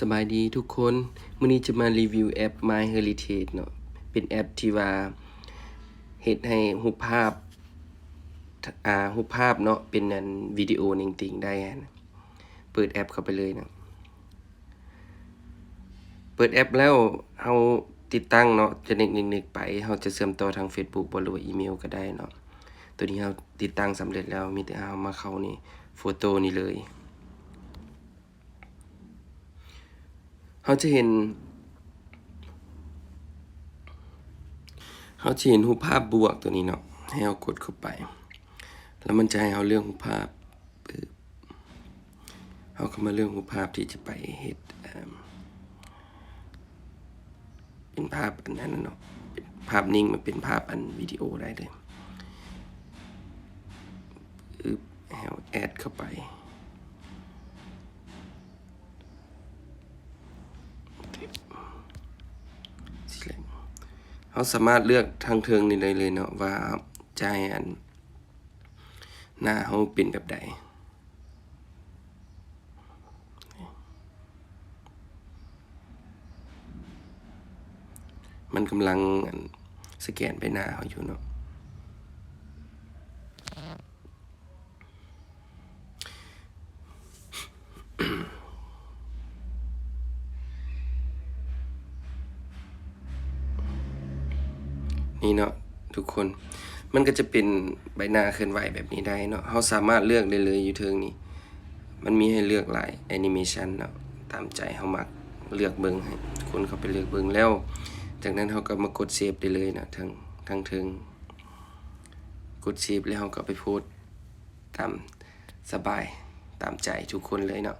สบายดีทุกคนมื้อนี้จะมารีวิวแอป My Heritage เนาะ เป็นแอปที่ว่าเฮ็ดให้รูปภาพ อ่ารูปภาพเนาะ เป็นอันวิดีโอนิ่งๆ ได้นะเปิดแอปเข้าไปเลยเนาะเปิดแอปแล้วเฮาติดตั้งเนาะ จะนึกๆๆไปเฮาจะเชื่อมต่อทาง Facebook บ่หรือว่าอีเมลก็ได้เนาะ ตัวนี้เฮาติดตั้งสำเร็จแล้วมีแต่เฮามาเข้านี่โฟโต้นี่เลย เขาจะเห็นเขาจะเห็นรูปภาพบวกตัวนี้เนาะให้เรากดเข้าไป แล้วมันจะให้เราเลือกรูปภาพปึ๊บเขาก็มาเลือกรูปภาพที่จะไปเฮ็ดเป็นภาพอันนั้นเนาะเป็นภาพนิ่งมันเป็นภาพอันวิดีโอได้เลยปึ๊บให้เราแอดเข้าไป เราสามารถเลือกทางเทิงนี่เลยเลยเนาะว่าจะให้อัน หน้าเขาเป็นแบบใดมันกำลังสแกนไปหน้าเขาอยู่เนาะ นี่เนาะทุกคน มันก็จะเป็นใบหน้าเคลื่อนไหวแบบนี้ได้เนาะเราสามารถเลือกได้เลยอยู่เทิงนี้ มันมีให้เลือกหลายแอนิเมชันเนาะตามใจเฮามักเลือกเบิงให้คนเขาไปเลือกเบิงแล้ว จากนั้นเขาก็มากดเซฟได้เลยนะทางทางเทิงกดเซฟแล้วเขาก็ไปโพสต์ตามสบายตามใจทุกคนเลยเนาะ